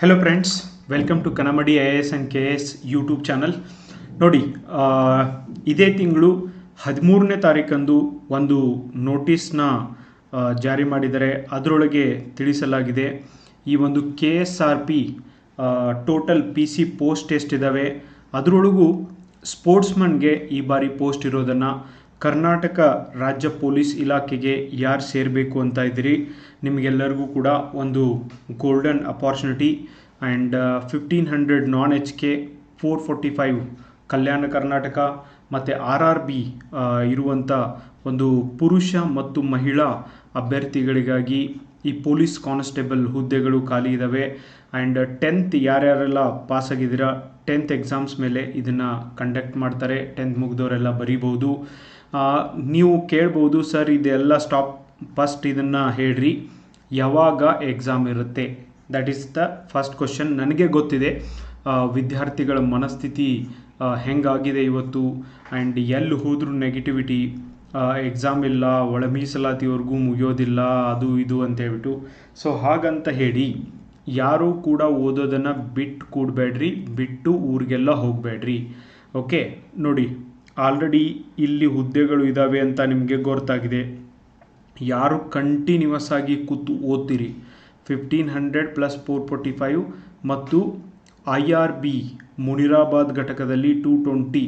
Hello friends welcome to Kanamadi I S and K S YouTube channel ನೋಡಿ ಇದೇ ತಿಂಗಳು ಹದಿಮೂರನೇ ತಾರೀಕಂದು ಒಂದು ನೋಟಿಸ್ನ ಜಾರಿ ಮಾಡಿದರೆ ಅದರೊಳಗೆ ತಿಳಿಸಲಾಗಿದೆ. ಈ ಒಂದು K S R P total P C post ಎಷ್ಟಿದ್ದಾವೆ ಅದರೊಳಗೂ ಸ್ಪೋರ್ಟ್ಸ್ಮನ್ಗೆ ಈ ಬಾರಿ ಪೋಸ್ಟ್ ಇರೋದನ್ನು ಕರ್ನಾಟಕ ರಾಜ್ಯ ಪೊಲೀಸ್ ಇಲಾಖೆಗೆ ಯಾರು ಸೇರಬೇಕು ಅಂತ ಇದ್ದೀರಿ? ನಿಮಗೆಲ್ಲರಿಗೂ ಕೂಡ ಒಂದು golden opportunity and fifteen hundred non H K four forty five Kalyana Karnataka ಮತ್ತು ಆರ್ ಆರ್ ಬಿ ಇರುವಂಥ ಒಂದು ಪುರುಷ ಮತ್ತು ಮಹಿಳಾ ಅಭ್ಯರ್ಥಿಗಳಿಗಾಗಿ ಈ ಪೊಲೀಸ್ ಕಾನ್ಸ್ಟೇಬಲ್ ಹುದ್ದೆಗಳು ಖಾಲಿ ಇದ್ದಾವೆ ಆ್ಯಂಡ್ ಟೆಂತ್ ಯಾರ್ಯಾರೆಲ್ಲ ಪಾಸ್ ಆಗಿದ್ದೀರಾ? ಟೆಂತ್ ಎಕ್ಸಾಮ್ಸ್ ಮೇಲೆ ಇದನ್ನು ಕಂಡಕ್ಟ್ ಮಾಡ್ತಾರೆ. ಟೆಂತ್ ಮುಗಿದವರೆಲ್ಲ ಬರೀಬೋದು ನೀವು ಕೇಳ್ಬೋದು, ಸರ್, ಇದೆಲ್ಲ ಸ್ಟಾಪ್ ಫಸ್ಟ್ ಇದನ್ನು ಹೇಳ್ರಿ. ಯಾವಾಗ ಎಕ್ಸಾಮ್ ಇರುತ್ತೆ? That is the first question ನನಗೆ ಗೊತ್ತಿದೆ ವಿದ್ಯಾರ್ಥಿಗಳ ಮನಸ್ಥಿತಿ ಹೆಂಗಾಗಿದೆ ಇವತ್ತು? ಆ್ಯಂಡ್ ಎಲ್ಲಿ ಹೋದರೂ ನೆಗೆಟಿವಿಟಿ ಎಕ್ಸಾಮ್ ಇಲ್ಲ, ಒಳ ಮೀಸಲಾತಿವರೆಗೂ ಮುಗಿಯೋದಿಲ್ಲ, ಅದು ಇದು ಅಂತ ಹೇಳ್ಬಿಟ್ಟು. ಸೊ ಹಾಗಂತ ಹೇಳಿ, ಯಾರೂ ಕೂಡ ಓದೋದನ್ನು ಬಿಟ್ಟು ಕೂಡಬೇಡ್ರಿ ಬಿಟ್ಟು ಊರಿಗೆಲ್ಲ ಹೋಗಬೇಡ್ರಿ. ಓಕೆ ನೋಡಿ ಆಲ್ರೆಡಿ ಇಲ್ಲಿ ಹುದ್ದೆಗಳು ಇದ್ದಾವೆ ಅಂತ ನಿಮಗೆ ಗೊತ್ತಾಗಿದೆ. ಯಾರು ಕಂಟಿನ್ಯೂಸ್ ಆಗಿ ಕೂತು ಓದ್ತೀರಿ? Fifteen hundred plus four forty five ಮತ್ತು ಐ ಆರ್ ಬಿ, ಮುನಿರಾಬಾದ್ ಘಟಕದಲ್ಲಿ ಟೂ ಟ್ವೆಂಟಿ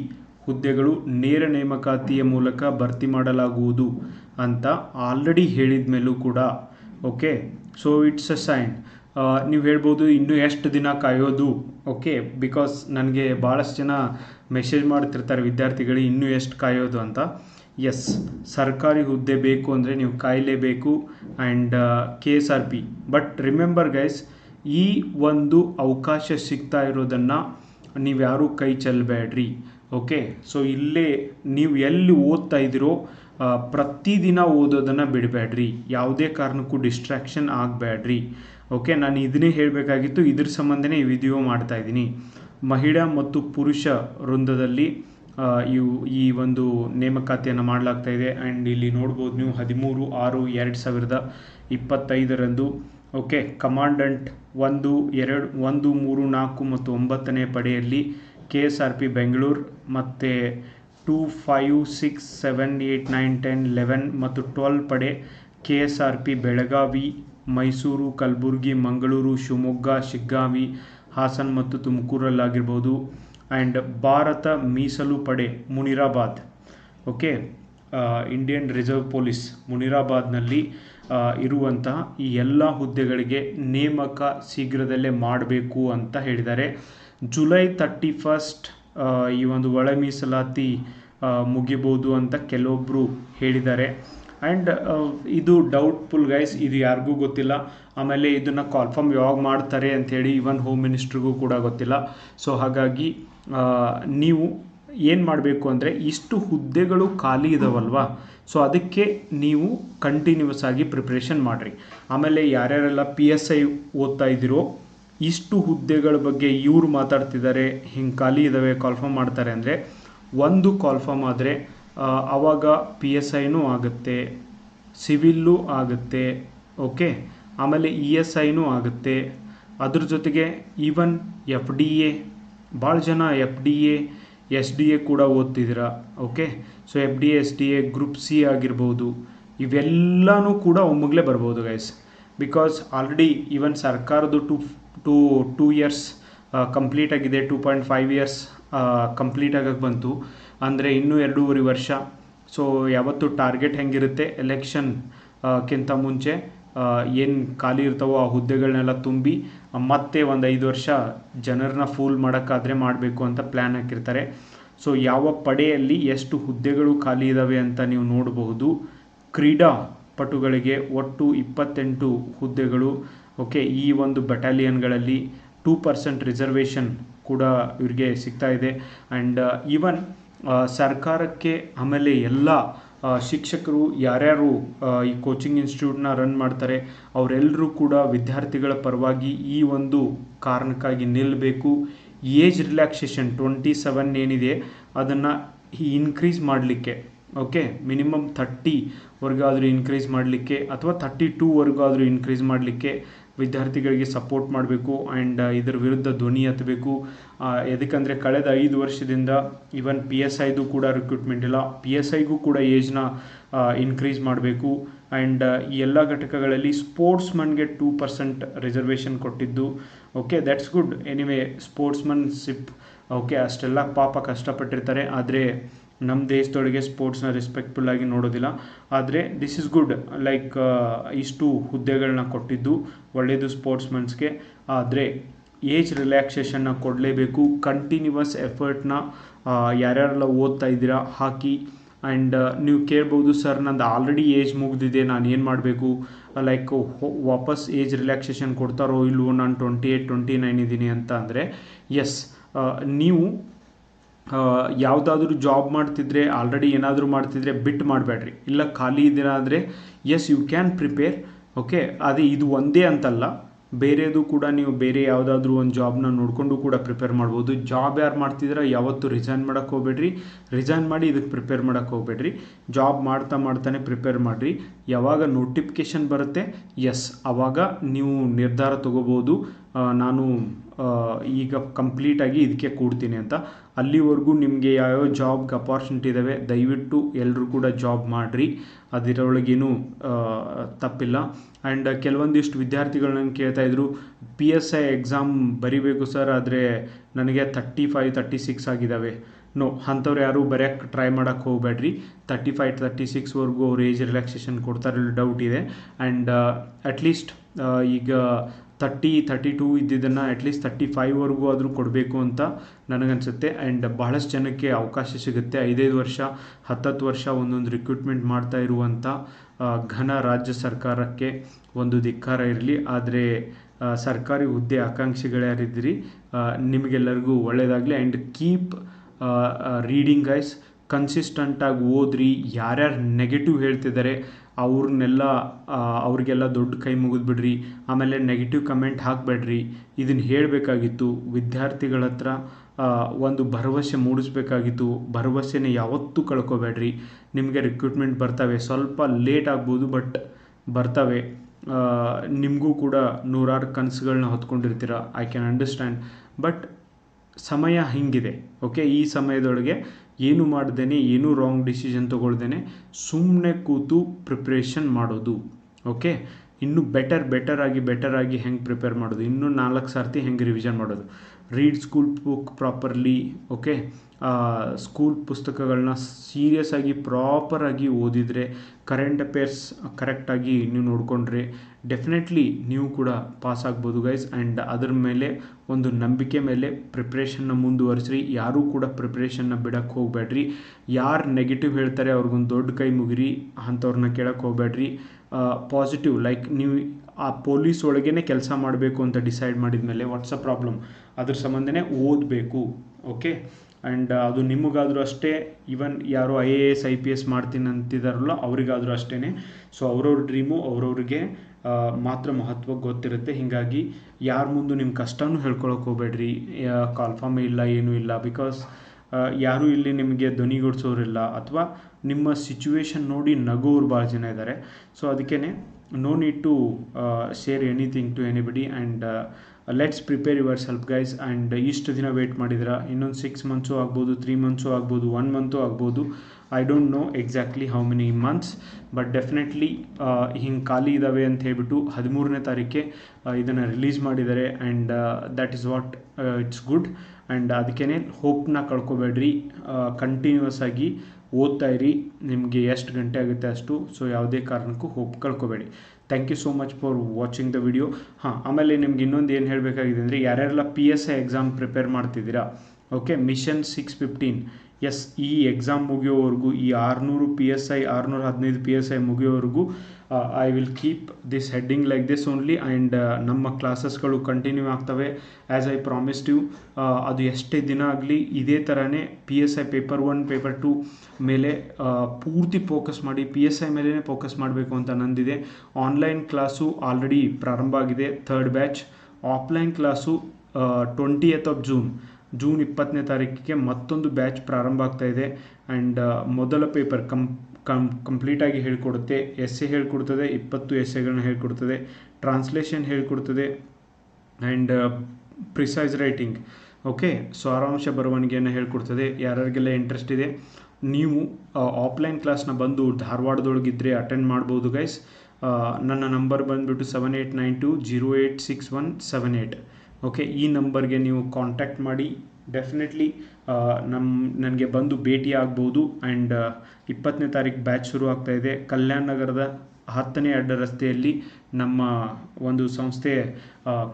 ಹುದ್ದೆಗಳು ನೇರ ನೇಮಕಾತಿಯ ಮೂಲಕ ಭರ್ತಿ ಮಾಡಲಾಗುವುದು ಅಂತ ಆಲ್ರೆಡಿ ಹೇಳಿದ ಮೇಲೂ ಕೂಡ, okay? So it's a sign ನೀವು ಹೇಳ್ಬೋದು ಇನ್ನೂ ಎಷ್ಟು ದಿನ ಕಾಯೋದು? ಓಕೆ ಬಿಕಾಸ್ ನನಗೆ ಭಾಳಷ್ಟು ಜನ ಮೆಸೇಜ್ ಮಾಡ್ತಿರ್ತಾರೆ ವಿದ್ಯಾರ್ಥಿಗಳು ಇನ್ನೂ ಎಷ್ಟು ಕಾಯೋದು ಅಂತ. ಎಸ್ ಸರ್ಕಾರಿ ಹುದ್ದೆ ಬೇಕು ಅಂದರೆ ನೀವು ಕಾಯಲೇಬೇಕು and K S R P but remember guys ಈ ಒಂದು ಅವಕಾಶ ಸಿಗ್ತಾ ಇರೋದನ್ನು ನೀವು ಯಾರೂ ಕೈ ಚೆಲ್ಲಬೇಡ್ರಿ ಓಕೆ ಸೊ ಇಲ್ಲೇ ನೀವು ಎಲ್ಲಿ ಓದ್ತಾ ಇದ್ದೀರೋ ಪ್ರತಿದಿನ ಓದೋದನ್ನು ಬಿಡಬೇಡ್ರಿ. ಯಾವುದೇ ಕಾರಣಕ್ಕೂ ಡಿಸ್ಟ್ರಾಕ್ಷನ್ ಆಗಬೇಡ್ರಿ. ಓಕೆ ನಾನು ಇದನ್ನೇ ಹೇಳಬೇಕಾಗಿತ್ತು. ಇದ್ರ ಸಂಬಂಧನೇ ಈ ವಿಡಿಯೋ ಮಾಡ್ತಾ ಇದ್ದೀನಿ. ಮಹಿಳಾ ಮತ್ತು ಪುರುಷ ವೃಂದದಲ್ಲಿ ಇವು ಈ ಒಂದು ನೇಮಕಾತಿಯನ್ನು ಮಾಡಲಾಗ್ತಾ ಇದೆ. ಆ್ಯಂಡ್ ಇಲ್ಲಿ ನೋಡ್ಬೋದು ನೀವು ಹದಿಮೂರು, ಆರು, ಎರಡು ಸಾವಿರದ ಇಪ್ಪತ್ತೈದರಂದು ಓಕೆ ಕಮಾಂಡೆಂಟ್ ಒಂದು, ಎರಡು, ಒಂದು, ಮೂರು, ನಾಲ್ಕು ಮತ್ತು ಒಂಬತ್ತನೇ ಪಡೆಯಲ್ಲಿ K S R P Bengaluru ಮತ್ತು two five six seven eight nine ten eleven ಮತ್ತು ಟ್ವೆಲ್ ಪಡೆ K S R P Belagavi Mysuru, Kalaburagi, Mangaluru, Shivamogga, Shiggavi, Hassan ಮತ್ತು ತುಮಕೂರಲ್ಲಾಗಿರ್ಬೋದು. ಆ್ಯಂಡ್ ಭಾರತ ಮೀಸಲು ಪಡೆ Munirabad. Okay? Indian reserve police ಮುನಿರಾಬಾದ್ನಲ್ಲಿ ಇರುವಂತಹ ಈ ಎಲ್ಲ ಹುದ್ದೆಗಳಿಗೆ ನೇಮಕ ಶೀಘ್ರದಲ್ಲೇ ಮಾಡಬೇಕು ಅಂತ ಹೇಳಿದ್ದಾರೆ. ಜುಲೈ ತರ್ಟಿ ಫಸ್ಟ್ ಈ ಒಂದು ಒಳ ಮೀಸಲಾತಿ ಮುಗಿಬೋದು ಅಂತ ಕೆಲವೊಬ್ಬರು ಹೇಳಿದ್ದಾರೆ. ಆ್ಯಂಡ್ ಇದು ಡೌಟ್ಫುಲ್ ಗೈಸ್ ಇದು ಯಾರಿಗೂ ಗೊತ್ತಿಲ್ಲ. ಆಮೇಲೆ ಇದನ್ನು ಕನ್ಫರ್ಮ್ ಯಾವಾಗ ಮಾಡ್ತಾರೆ ಅಂಥೇಳಿ ಇವನ್ ಹೋಮ್ ಮಿನಿಸ್ಟ್ರಿಗೂ ಕೂಡ ಗೊತ್ತಿಲ್ಲ. ಸೊ ಹಾಗಾಗಿ ನೀವು ಏನು ಮಾಡಬೇಕು ಅಂದರೆ ಇಷ್ಟು ಹುದ್ದೆಗಳು ಖಾಲಿ ಇದಾವಲ್ವಾ? ಸೊ ಅದಕ್ಕೆ ನೀವು ಕಂಟಿನ್ಯೂಸ್ ಆಗಿ ಪ್ರಿಪ್ರೇಷನ್ ಮಾಡಿರಿ. ಆಮೇಲೆ ಯಾರ್ಯಾರೆಲ್ಲ ಪಿ ಎಸ್ ಐ ಓದ್ತಾ ಇದ್ದೀರೋ, ಇಷ್ಟು ಹುದ್ದೆಗಳ ಬಗ್ಗೆ ಇವರು ಮಾತಾಡ್ತಿದ್ದಾರೆ, ಹಿಂಗೆ ಖಾಲಿ ಇದ್ದಾವೆ ಕಾಲ್ಫರ್ಮ್ ಮಾಡ್ತಾರೆ ಅಂದರೆ, ಒಂದು ಕಾಲ್ಫರ್ಮ್ ಆದರೆ ಆವಾಗ ಪಿ ಎಸ್ ಐನೂ ಆಗುತ್ತೆ, ಸಿವಿಲ್ಲೂ ಆಗುತ್ತೆ, ಓಕೆ? ಆಮೇಲೆ ಇ ಎಸ್ ಐನೂ ಆಗುತ್ತೆ. ಅದ್ರ ಜೊತೆಗೆ ಈವನ್ ಎಫ್ ಡಿ ಎ ಭಾಳ ಜನ F D A S D A ಕೂಡ ಓದ್ತಿದ್ದೀರಾ, okay? So F D S D A group C ಆಗಿರ್ಬೋದು, ಇವೆಲ್ಲನೂ ಕೂಡ ಒಮ್ಮಗಲೇ ಬರ್ಬೋದು guys because already even ಸರ್ಕಾರದ್ದು two two two years complete ಆಗಿದೆ two point five years complete ಆಗಕ್ಕೆ ಬಂತು. ಅಂದರೆ ಇನ್ನೂ ಎರಡೂವರೆ ವರ್ಷ. ಸೊ ಯಾವತ್ತು ಟಾರ್ಗೆಟ್ ಹೆಂಗಿರುತ್ತೆ? ಎಲೆಕ್ಷನ್ಕ್ಕಿಂತ ಮುಂಚೆ ಏನು ಖಾಲಿ ಇರ್ತಾವೋ ಆ ಹುದ್ದೆಗಳನ್ನೆಲ್ಲ ತುಂಬಿ, ಮತ್ತೆ ಒಂದು ಐದು ವರ್ಷ ಜನರನ್ನ ಫೂಲ್ ಮಾಡೋಕ್ಕಾದರೆ ಮಾಡಬೇಕು ಅಂತ ಪ್ಲ್ಯಾನ್ ಹಾಕಿರ್ತಾರೆ. ಸೊ ಯಾವ ಪಡೆಯಲ್ಲಿ ಎಷ್ಟು ಹುದ್ದೆಗಳು ಖಾಲಿ ಇದ್ದಾವೆ ಅಂತ ನೀವು ನೋಡಬಹುದು. ಕ್ರೀಡಾ ಪಟುಗಳಿಗೆ ಒಟ್ಟು ಇಪ್ಪತ್ತೆಂಟು ಹುದ್ದೆಗಳು. ಓಕೆ ಈ ಒಂದು ಬೆಟಾಲಿಯನ್ಗಳಲ್ಲಿ ಟೂ ಪರ್ಸೆಂಟ್ ರಿಸರ್ವೇಷನ್ ಕೂಡ ಇವರಿಗೆ ಸಿಗ್ತಾ ಇದೆ. ಆ್ಯಂಡ್ ಈವನ್ ಸರ್ಕಾರಕ್ಕೆ ಆಮೇಲೆ ಎಲ್ಲ ಶಿಕ್ಷಕರು ಯಾರ್ಯಾರು ಈ ಕೋಚಿಂಗ್ ಇನ್ಸ್ಟಿಟ್ಯೂಟ್ನ ರನ್ ಮಾಡ್ತಾರೆ ಅವರೆಲ್ಲರೂ ಕೂಡ ವಿದ್ಯಾರ್ಥಿಗಳ ಪರವಾಗಿ ಈ ಒಂದು ಕಾರಣಕ್ಕಾಗಿ ನಿಲ್ಲಬೇಕು ಏಜ್ ರಿಲ್ಯಾಕ್ಸೇಷನ್ ಟ್ವೆಂಟಿ ಸೆವೆನ್ ಏನಿದೆ, ಅದನ್ನು ಇನ್ಕ್ರೀಸ್ ಮಾಡಲಿಕ್ಕೆ ಓಕೆ ಮಿನಿಮಮ್ ಥರ್ಟಿವರೆಗಾದರೂ ಇನ್ಕ್ರೀಸ್ ಮಾಡಲಿಕ್ಕೆ, ಅಥವಾ ಥರ್ಟಿ ಟೂವರೆಗೂ ಆದರೂ ಇನ್ಕ್ರೀಸ್ ಮಾಡಲಿಕ್ಕೆ ವಿದ್ಯಾರ್ಥಿಗಳಿಗೆ ಸಪೋರ್ಟ್ ಮಾಡಬೇಕು ಆ್ಯಂಡ್ ಇದರ ವಿರುದ್ಧ ಧ್ವನಿ ಎತ್ತಬೇಕು. ಎದಕ್ಕಂದರೆ ಕಳೆದ ಐದು ವರ್ಷದಿಂದ ಇವನ್ ಪಿ ಎಸ್ ಐದು ಕೂಡ ರಿಕ್ರೂಟ್ಮೆಂಟ್ ಇಲ್ಲ. ಪಿ ಎಸ್ ಐಗೂ ಕೂಡ ಏಜ್ನ ಇನ್ಕ್ರೀಸ್ ಮಾಡಬೇಕು. ಆ್ಯಂಡ್ ಈ ಎಲ್ಲ ಘಟಕಗಳಲ್ಲಿ ಸ್ಪೋರ್ಟ್ಸ್ಮನ್ಗೆ ಟೂ ಪರ್ಸೆಂಟ್ ರಿಸರ್ವೇಷನ್ ಕೊಟ್ಟಿದ್ದು. Okay that's good anyway sportsmanship okay ಅಷ್ಟೆಲ್ಲ ಪಾಪ ಕಷ್ಟಪಟ್ಟಿರ್ತಾರೆ. ಆದರೆ ನಮ್ಮ ದೇಶದೊಳಗೆ ಸ್ಪೋರ್ಟ್ಸ್ನ ರೆಸ್ಪೆಕ್ಟ್ಫುಲ್ ಆಗಿ ನೋಡೋದಿಲ್ಲ. ಆದರೆ ದಿಸ್ ಇಸ್ ಗುಡ್ ಲೈಕ್ ಇಷ್ಟು ಹುದ್ದೆಗಳನ್ನ ಕೊಟ್ಟಿದ್ದು ಒಳ್ಳೆಯದು ಸ್ಪೋರ್ಟ್ಸ್ಮನ್ಸ್ಗೆ ಆದರೆ ಏಜ್ ರಿಲ್ಯಾಕ್ಸೇಷನ್ನ ಕೊಡಲೇಬೇಕು. ಕಂಟಿನ್ಯೂವಸ್ ಎಫರ್ಟ್ನ ಯಾರ್ಯಾರೆಲ್ಲ ಓದ್ತಾ ಇದ್ದೀರಾ ಹಾಕಿ. ಆ್ಯಂಡ್ ನೀವು ಕೇಳ್ಬೋದು, ಸರ್, ನಂದು ಆಲ್ರೆಡಿ ಏಜ್ ಮುಗಿದಿದೆ, ನಾನು ಏನು ಮಾಡಬೇಕು? ಲೈಕ್ ವಾಪಸ್ ಏಜ್ ರಿಲ್ಯಾಕ್ಸೇಷನ್ ಕೊಡ್ತಾರೋ ಇಲ್ವೋ? ನಾನು ಟ್ವೆಂಟಿ ಏಯ್ಟ್ ಟ್ವೆಂಟಿ ನೈನ್ ಇದ್ದೀನಿ ಅಂತ ಅಂದರೆ ಎಸ್ ನೀವು ಯಾವುದಾದ್ರೂ ಜಾಬ್ ಮಾಡ್ತಿದ್ರೆ ಆಲ್ರೆಡಿ ಏನಾದರೂ ಮಾಡ್ತಿದ್ರೆ ಬಿಟ್ಟು ಮಾಡಬೇಡ್ರಿ. ಇಲ್ಲ ಖಾಲಿ ಇದ್ದೀರಾ ಅಂದರೆ yes you can prepare okay ಅದೇ ಇದು ಒಂದೇ ಅಂತಲ್ಲ. ಬೇರೆದು ಕೂಡ ನೀವು ಬೇರೆ ಯಾವುದಾದ್ರೂ ಒಂದು ಜಾಬ್ನ ನೋಡಿಕೊಂಡು ಕೂಡ ಪ್ರಿಪೇರ್ ಮಾಡ್ಬೋದು. ಜಾಬ್ ಯಾರು ಮಾಡ್ತಿದ್ರೆ, ಯಾವತ್ತೂ ರಿಸೈನ್ ಮಾಡೋಕ್ಕೆ ಹೋಗ್ಬೇಡ್ರಿ. ರಿಸೈನ್ ಮಾಡಿ ಇದಕ್ಕೆ ಪ್ರಿಪೇರ್ ಮಾಡೋಕ್ಕೆ ಹೋಗ್ಬೇಡ್ರಿ. ಜಾಬ್ ಮಾಡ್ತಾ ಮಾಡ್ತಾನೆ ಪ್ರಿಪೇರ್ ಮಾಡಿರಿ. ಯಾವಾಗ ನೋಟಿಫಿಕೇಷನ್ ಬರುತ್ತೆ ಎಸ್ ಆವಾಗ ನೀವು ನಿರ್ಧಾರ ತಗೋಬೋದು. ನಾನು ಈಗ ಕಂಪ್ಲೀಟಾಗಿ ಇದಕ್ಕೆ ಕೂಡ್ತೀನಿ ಅಂತ. ಅಲ್ಲಿವರೆಗೂ ನಿಮಗೆ ಯಾವ್ಯಾವ ಜಾಬ್ಗೆ ಅಪಾರ್ಚುನಿಟಿ ಇದ್ದಾವೆ ದಯವಿಟ್ಟು ಎಲ್ಲರೂ ಕೂಡ ಜಾಬ್ ಮಾಡಿರಿ. ಅದರೊಳಗೇನು ತಪ್ಪಿಲ್ಲ. ಆ್ಯಂಡ್ ಕೆಲವೊಂದಿಷ್ಟು ವಿದ್ಯಾರ್ಥಿಗಳು ನಂಗೆ ಕೇಳ್ತಾಯಿದ್ರು ಪಿ ಎಸ್ ಐ ಎಕ್ಸಾಮ್ ಬರಿಬೇಕು ಸರ್ ಆದರೆ ನನಗೆ ತರ್ಟಿ ಫೈವ್ ತರ್ಟಿ ಸಿಕ್ಸ್ ಆಗಿದ್ದಾವೆ ನೋ ಅಂಥವ್ರು ಯಾರೂ ಬರೆಯೋಕ್ಕೆ ಟ್ರೈ ಮಾಡೋಕ್ಕೆ ಹೋಗಬೇಡ್ರಿ ತರ್ಟಿ ಫೈವ್ ತರ್ಟಿ ಸಿಕ್ಸ್ವರೆಗೂ ಅವ್ರು ಏಜ್ ರಿಲ್ಯಾಕ್ಸೇಷನ್ ಕೊಡ್ತಾರೆ ಡೌಟ್ ಇದೆ. ಆ್ಯಂಡ್ ಅಟ್ಲೀಸ್ಟ್ ಈಗ ತರ್ಟಿ ತರ್ಟಿ ಟೂ ಇದ್ದಿದ್ದನ್ನು ಅಟ್ಲೀಸ್ಟ್ ತರ್ಟಿ ಫೈವ್ವರೆಗೂ ಆದರೂ ಕೊಡಬೇಕು ಅಂತ ನನಗನ್ಸುತ್ತೆ. ಆ್ಯಂಡ್ ಬಹಳಷ್ಟು ಜನಕ್ಕೆ ಅವಕಾಶ ಸಿಗುತ್ತೆ. ಐದೈದು ವರ್ಷ, ಹತ್ತತ್ತು ವರ್ಷ ಒಂದೊಂದು ರಿಕ್ರೂಟ್ಮೆಂಟ್ ಮಾಡ್ತಾ ಇರುವಂಥ ಘನ ರಾಜ್ಯ ಸರ್ಕಾರಕ್ಕೆ ಒಂದು ಧಿಕ್ಕಾರ ಇರಲಿ. ಆದರೆ ಸರ್ಕಾರಿ ಹುದ್ದೆ ಆಕಾಂಕ್ಷಿಗಳ್ಯಾರಿದ್ದೀರಿ ನಿಮಗೆಲ್ಲರಿಗೂ ಒಳ್ಳೆಯದಾಗಲಿ ಆ್ಯಂಡ್ ಕೀಪ್ ರೀಡಿಂಗ್ ಐಸ್ ಕನ್ಸಿಸ್ಟೆಂಟಾಗಿ ಓದ್ರಿ. ಯಾರ್ಯಾರು ನೆಗೆಟಿವ್ ಹೇಳ್ತಿದ್ದಾರೆ ಅವ್ರನ್ನೆಲ್ಲ ಅವ್ರಿಗೆಲ್ಲ ದೊಡ್ಡ ಕೈ ಮುಗಿದ್ಬಿಡ್ರಿ, ಆಮೇಲೆ ನೆಗೆಟಿವ್ ಕಮೆಂಟ್ ಹಾಕಬೇಡ್ರಿ. ಇದನ್ನು ಹೇಳಬೇಕಾಗಿತ್ತು, ವಿದ್ಯಾರ್ಥಿಗಳ ಹತ್ರ ಒಂದು ಭರವಸೆ ಮೂಡಿಸ್ಬೇಕಾಗಿತ್ತು. ಭರವಸೆನ ಯಾವತ್ತೂ ಕಳ್ಕೊಬೇಡ್ರಿ. ನಿಮಗೆ ರಿಕ್ರೂಟ್ಮೆಂಟ್ ಬರ್ತವೆ. ಸ್ವಲ್ಪ ಲೇಟ್ ಆಗ್ಬೋದು ಬಟ್ ಬರ್ತವೆ. ನಿಮಗೂ ಕೂಡ ನೂರಾರು ಕನಸುಗಳನ್ನ ಹೊತ್ಕೊಂಡಿರ್ತೀರ. ಐ ಕ್ಯಾನ್ ಅಂಡರ್ಸ್ಟ್ಯಾಂಡ್ ಬಟ್ ಸಮಯ ಹಿಂಗಿದೆ ಓಕೆ ಈ ಸಮಯದೊಳಗೆ ಏನು ಮಾಡ್ದೇನೆ, ಏನೂ ರಾಂಗ್ ಡಿಸಿಷನ್ ತೊಗೊಳ್ದೇನೆ ಸುಮ್ಮನೆ ಕೂತು ಪ್ರಿಪ್ರೇಷನ್ ಮಾಡೋದು ಓಕೆ ಇನ್ನೂ ಬೆಟರ್ ಬೆಟರ್ ಆಗಿ ಬೆಟರ್ ಆಗಿ ಹೆಂಗೆ ಪ್ರಿಪೇರ್ ಮಾಡೋದು? ಇನ್ನೂ ನಾಲ್ಕು ಸರ್ತಿ ಹೆಂಗೆ ರಿವಿಷನ್ ಮಾಡೋದು? Read school book properly okay school ಪುಸ್ತಕಗಳನ್ನ ಸೀರಿಯಸ್ ಆಗಿ ಪ್ರಾಪರಾಗಿ ಓದಿದರೆ ಕರೆಂಟ್ ಅಫೇರ್ಸ್ ಕರೆಕ್ಟಾಗಿ ನೀವು ನೋಡಿಕೊಂಡ್ರೆ ಡೆಫಿನೆಟ್ಲಿ ನೀವು ಕೂಡ ಪಾಸ್ ಆಗ್ಬೋದು ಗೈಸ್ ಆ್ಯಂಡ್ ಅದ್ರ ಮೇಲೆ ಒಂದು ನಂಬಿಕೆ ಮೇಲೆ ಪ್ರಿಪ್ರೇಷನ್ನ ಮುಂದುವರಿಸ್ರಿ. ಯಾರೂ ಕೂಡ ಪ್ರಿಪ್ರೇಷನ್ನ ಬಿಡಕ್ಕೆ ಹೋಗಬೇಡ್ರಿ ಯಾರು ನೆಗೆಟಿವ್ ಹೇಳ್ತಾರೆ ಅವ್ರಿಗೊಂದು ದೊಡ್ಡ ಕೈ ಮುಗಿರಿ ಅಂಥವ್ರನ್ನ ಕೇಳಕ್ಕೆ ಹೋಗಬೇಡ್ರಿ ಪಾಸಿಟಿವ್ ಲೈಕ್ ನೀವು ಆ ಪೊಲೀಸ್ ಒಳಗೇ ಕೆಲಸ ಮಾಡಬೇಕು ಅಂತ ಡಿಸೈಡ್ ಮಾಡಿದ ಮೇಲೆ ವಾಟ್ಸ್ ಅ ಪ್ರಾಬ್ಲಮ್ ಅದ್ರ ಸಂಬಂಧನೇ ಓದಬೇಕು ಓಕೆ ಆ್ಯಂಡ್ ಅದು ನಿಮಗಾದರೂ ಅಷ್ಟೇ ಈವನ್ ಯಾರು I A S I P S ಮಾಡ್ತೀನಿ ಅಂತಿದಾರಲ್ಲ, ಅವರಿಗಾದರೂ ಅಷ್ಟೇ ಸೊ ಅವ್ರವ್ರ ಡ್ರೀಮು ಅವ್ರವ್ರಿಗೆ ಮಾತ್ರ ಮಹತ್ವ ಗೊತ್ತಿರುತ್ತೆ. ಹೀಗಾಗಿ ಯಾರ ಮುಂದೆ ನಿಮ್ಮ ಕಷ್ಟನೂ ಹೇಳ್ಕೊಳಕ್ಕೆ ಹೋಗ್ಬೇಡ್ರಿ. ಕಾಲ್ಫಾರ್ಮೇ ಇಲ್ಲ, ಏನೂ ಇಲ್ಲ. ಬಿಕಾಸ್ ಯಾರೂ ಇಲ್ಲಿ ನಿಮಗೆ ಧ್ವನಿಗೊಡಿಸೋರಿಲ್ಲ ಅಥವಾ ನಿಮ್ಮ ಸಿಚುವೇಶನ್ ನೋಡಿ ನಗೋರು ಭಾಳ ಜನ ಇದ್ದಾರೆ ಸೊ ಅದಕ್ಕೇ no need to share anything to anybody and let's prepare yourself guys and ಇಷ್ಟು ದಿನ ವೇಟ್ ಮಾಡಿದ್ರ? ಇನ್ನೊಂದು ಸಿಕ್ಸ್ ಮಂತ್ಸು ಆಗ್ಬೋದು ತ್ರೀ ಮಂತ್ಸು ಆಗ್ಬೋದು ಒನ್ ಮಂತು ಆಗ್ಬೋದು. I don't know exactly how many months but definitely ಹಿಂಗೆ ಖಾಲಿ ಇದ್ದಾವೆ ಅಂತ ಹೇಳ್ಬಿಟ್ಟು ಹದಿಮೂರನೇ ತಾರೀಕೆ ಇದನ್ನು ರಿಲೀಸ್ ಮಾಡಿದ್ದಾರೆ. And that is what it's good and ಅದಕ್ಕೇ ಹೋಪ್ನ ಕಳ್ಕೊಬೇಡ್ರಿ. ಕಂಟಿನ್ಯೂಸ್ ಆಗಿ ಓದ್ತಾ ಇರಿ, ನಿಮಗೆ ಎಷ್ಟು ಗಂಟೆ ಆಗುತ್ತೆ ಅಷ್ಟು ಸೊ ಯಾವುದೇ ಕಾರಣಕ್ಕೂ hope ಕಳ್ಕೊಬೇಡಿ. Thank you so much for watching the video ಹಾಂ, ಆಮೇಲೆ ನಿಮ್ಗೆ ಇನ್ನೊಂದು ಏನು ಹೇಳಬೇಕಾಗಿದೆ ಅಂದರೆ, ಯಾರ್ಯಾರೆಲ್ಲ P S I exam prepare ಮಾಡ್ತಿದ್ದೀರಾ okay mission six fifteen yes, ಈ ಎಕ್ಸಾಮ್ ಮುಗಿಯೋವರೆಗೂ, ಈ ಆರುನೂರು ಪಿ ಎಸ್ ಐ ಆರುನೂರ ಹದಿನೈದು P S I ಮುಗಿಯೋವರೆಗೂ I will keep this heading like this only and ನಮ್ಮ ಕ್ಲಾಸಸ್ಗಳು ಕಂಟಿನ್ಯೂ ಆಗ್ತವೆ. ಆ್ಯಸ್ ಐ ಪ್ರಾಮಿಸ್ಡ್ ಯು ಅದು ಎಷ್ಟೇ ದಿನ ಆಗಲಿ, ಇದೇ ಥರನೇ P S I paper one paper two ಮೇಲೆ ಪೂರ್ತಿ ಫೋಕಸ್ ಮಾಡಿ ಪಿ ಎಸ್ ಐ ಮೇಲೇ ಫೋಕಸ್ ಮಾಡಬೇಕು ಅಂತ ನಂದಿದೆ. ಆನ್ಲೈನ್ ಕ್ಲಾಸು ಆಲ್ರೆಡಿ ಪ್ರಾರಂಭ ಆಗಿದೆ third batch offline class twentieth of June June ಇಪ್ಪತ್ತನೇ ತಾರೀಕಿಗೆ ಮತ್ತೊಂದು ಬ್ಯಾಚ್ ಪ್ರಾರಂಭ ಆಗ್ತಾ ಇದೆ. ಆ್ಯಂಡ್ ಮೊದಲ ಪೇಪರ್ ಕಂ ಕಂ ಕಂಪ್ಲೀಟಾಗಿ ಹೇಳ್ಕೊಡುತ್ತೆ. ಎ ಹೇಳ್ಕೊಡ್ತದೆ, ಇಪ್ಪತ್ತು ಎಸ್ಸೆಗಳನ್ನ ಹೇಳ್ಕೊಡ್ತದೆ, ಟ್ರಾನ್ಸ್ಲೇಷನ್ ಹೇಳ್ಕೊಡ್ತದೆ ಆ್ಯಂಡ್ ಪ್ರಿಸೈಸ್ ರೈಟಿಂಗ್. ಓಕೆ, ಸಾರಾಂಶ ಬರವಣಿಗೆಯನ್ನು ಹೇಳ್ಕೊಡ್ತದೆ. ಯಾರ್ಯಾರಿಗೆಲ್ಲ ಇಂಟ್ರೆಸ್ಟ್ ಇದೆ, ನೀವು ಆಫ್ಲೈನ್ ಕ್ಲಾಸ್ನ ಬಂದು ಧಾರವಾಡದೊಳಗಿದ್ದರೆ ಅಟೆಂಡ್ ಮಾಡ್ಬೋದು ಗೈಸ್. ನನ್ನ ನಂಬರ್ ಬಂದುಬಿಟ್ಟು seven eight nine two zero eight six one seven eight okay ಈ ನಂಬರ್ಗೆ ನೀವು ಕಾಂಟ್ಯಾಕ್ಟ್ ಮಾಡಿ. ಡೆಫಿನೆಟ್ಲಿ ನಮ್ಮ ನನಗೆ ಬಂದು ಭೇಟಿ ಆಗ್ಬೋದು. ಆ್ಯಂಡ್ ಇಪ್ಪತ್ತನೇ ತಾರೀಕು ಬ್ಯಾಚ್ ಶುರು ಆಗ್ತಾ ಇದೆ. ಕಲ್ಯಾಣ ನಗರದ ಹತ್ತನೇ ಅಡ್ಡ ರಸ್ತೆಯಲ್ಲಿ ನಮ್ಮ ಒಂದು ಸಂಸ್ಥೆ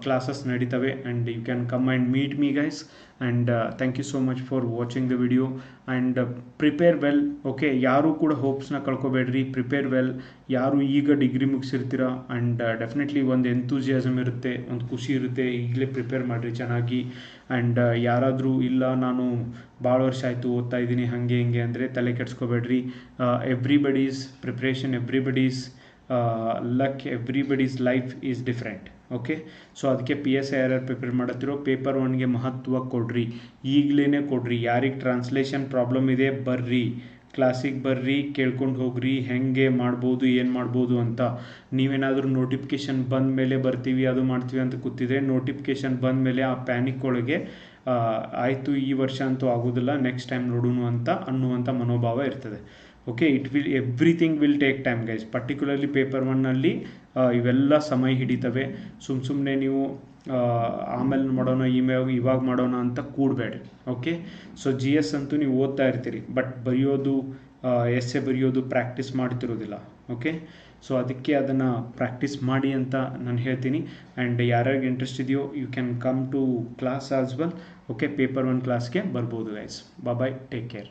classes ನಡೀತವೆ and you can come and meet me guys and thank you so much for watching the video and prepare well okay ಯಾರೂ ಕೂಡ ಹೋಪ್ಸ್ನ ಕಳ್ಕೊಬೇಡ್ರಿ ಪ್ರಿಪೇರ್ ವೆಲ್ ಯಾರು ಈಗ ಡಿಗ್ರಿ ಮುಗಿಸಿರ್ತೀರ ಆ್ಯಂಡ್ ಡೆಫಿನೆಟ್ಲಿ ಒಂದು ಎಂತೂಸಿಯಾಸಮ್ ಇರುತ್ತೆ, ಒಂದು ಖುಷಿ ಇರುತ್ತೆ, ಈಗಲೇ ಪ್ರಿಪೇರ್ ಮಾಡಿರಿ ಚೆನ್ನಾಗಿ ಆ್ಯಂಡ್ ಯಾರಾದರೂ ಇಲ್ಲ, ನಾನು ಭಾಳ ವರ್ಷ ಆಯಿತು ಓದ್ತಾ ಇದ್ದೀನಿ, ಹಾಗೆ ಹಿಂಗೆ ಅಂದರೆ ತಲೆ ಕೆಡ್ಸ್ಕೋಬೇಡ್ರಿ. Everybody's preparation everybody's luck everybody's life is different okay so ಅದಕ್ಕೆ P S I R R prepare ಮಾಡತ್ತಿರೋ paper ಒನ್ಗೆ ಮಹತ್ವ ಕೊಡ್ರಿ. ಈಗಲೇ ಕೊಡ್ರಿ. ಯಾರಿಗೆ ಟ್ರಾನ್ಸ್ಲೇಷನ್ ಪ್ರಾಬ್ಲಮ್ ಇದೆ, ಬರ್ರಿ. ಕ್ಲಾಸಿಗೆ ಬರ್ರಿ, ಕೇಳ್ಕೊಂಡು ಹೋಗ್ರಿ. ಹೆಂಗೆ ಮಾಡ್ಬೋದು, ಏನು ಮಾಡ್ಬೋದು ಅಂತ. ನೀವೇನಾದರೂ ನೋಟಿಫಿಕೇಷನ್ ಬಂದ ಮೇಲೆ ಬರ್ತೀವಿ, ಅದು ಮಾಡ್ತೀವಿ ಅಂತ ಕೂತಿದ್ರೆ ನೋಟಿಫಿಕೇಷನ್ ಬಂದ ಮೇಲೆ ಆ ಪ್ಯಾನಿಕ್ ಒಳಗೆ ಆಯಿತು, ಈ ವರ್ಷ ಅಂತೂ ಆಗೋದಿಲ್ಲ ನೆಕ್ಸ್ಟ್ ಟೈಮ್ ನೋಡೋಣ ಅಂತ ಅನ್ನುವಂಥ ಮನೋಭಾವ ಇರ್ತದೆ. Okay it will everything will take time guys particularly paper ಒನ್ನಲ್ಲಿ ಇವೆಲ್ಲ ಸಮಯ ಹಿಡಿತವೆ. ಸುಮ್ಮ ಸುಮ್ಮನೆ ನೀವು ಆಮೇಲೆ ಮಾಡೋಣ ಇಮೇಲ್ ಇವಾಗ ಮಾಡೋಣ ಅಂತ ಕೂಡಬೇಡಿ. ಓಕೆ ಸೊ ಜಿ ಎಸ್ ಅಂತೂ ನೀವು ಓದ್ತಾ ಇರ್ತೀರಿ. ಬಟ್ ಬರೆಯೋದು ಎಸ್ಸೆ ಬರೆಯೋದು ಪ್ರಾಕ್ಟೀಸ್ ಮಾಡ್ತಿರೋದಿಲ್ಲ. ಓಕೆ ಸೊ ಅದಕ್ಕೆ ಅದನ್ನು ಪ್ರಾಕ್ಟೀಸ್ ಮಾಡಿ ಅಂತ ನಾನು ಹೇಳ್ತೀನಿ. ಆ್ಯಂಡ್ ಯಾರ್ಯಾರಿಗೆ ಇಂಟ್ರೆಸ್ಟ್ ಇದೆಯೋ you can come to class as well okay paper one ಕ್ಲಾಸ್ಗೆ ಬರ್ಬೋದು ಗೈಸ್ ಬಾಯ್ ಟೇಕ್ ಕೇರ್